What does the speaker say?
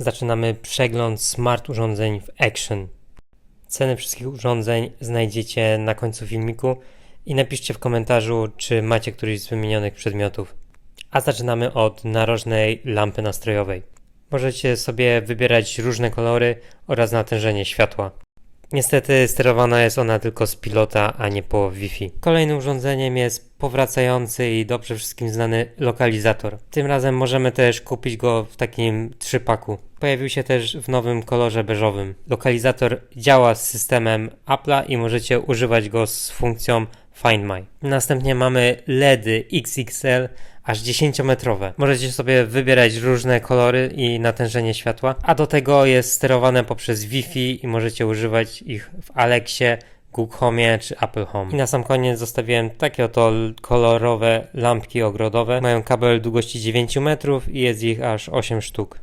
Zaczynamy przegląd smart urządzeń w Action. Ceny wszystkich urządzeń znajdziecie na końcu filmiku i napiszcie w komentarzu, czy macie któryś z wymienionych przedmiotów. A zaczynamy od narożnej lampy nastrojowej. Możecie sobie wybierać różne kolory oraz natężenie światła. Niestety sterowana jest ona tylko z pilota, a nie po Wi-Fi. Kolejnym urządzeniem jest powracający i dobrze wszystkim znany lokalizator. Tym razem możemy też kupić go w takim trzypaku. Pojawił się też w nowym kolorze beżowym. Lokalizator działa z systemem Apple'a i możecie używać go z funkcją Find My. Następnie mamy LEDy XXL aż 10-metrowe. Możecie sobie wybierać różne kolory i natężenie światła, a do tego jest sterowane poprzez Wi-Fi i możecie używać ich w Alexie, Google Home czy Apple Home. I na sam koniec zostawiłem takie oto kolorowe lampki ogrodowe. Mają kabel długości 9 metrów i jest ich aż 8 sztuk.